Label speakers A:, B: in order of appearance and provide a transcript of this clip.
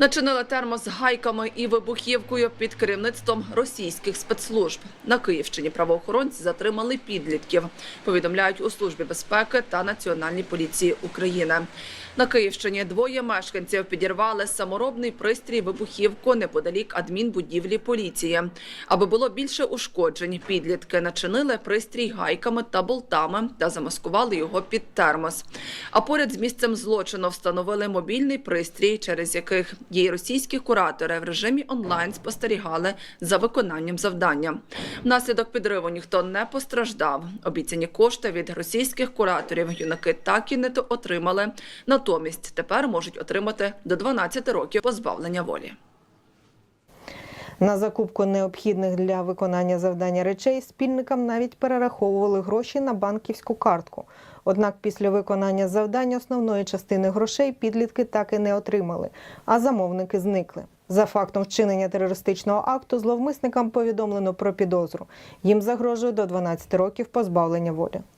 A: Начинили термос гайками і вибухівкою під керівництвом російських спецслужб. На Київщині правоохоронці затримали підлітків. Повідомляють у службі безпеки та національній поліції України. На Київщині двоє мешканців підірвали саморобний пристрій вибухівку неподалік адмінбудівлі поліції. Аби було більше ушкоджень, підлітки начинили пристрій гайками та болтами та замаскували його під термос. А поряд з місцем злочину встановили мобільний пристрій, через яких її російські куратори в режимі онлайн спостерігали за виконанням завдання. Внаслідок підриву ніхто не постраждав. Обіцяні кошти від російських кураторів юнаки так і не отримали. Натомість тепер можуть отримати до 12 років позбавлення волі.
B: На закупку необхідних для виконання завдання речей спільникам навіть перераховували гроші на банківську картку. Однак після виконання завдань основної частини грошей підлітки так і не отримали, а замовники зникли. За фактом вчинення терористичного акту зловмисникам повідомлено про підозру. Їм загрожує до 12 років позбавлення волі.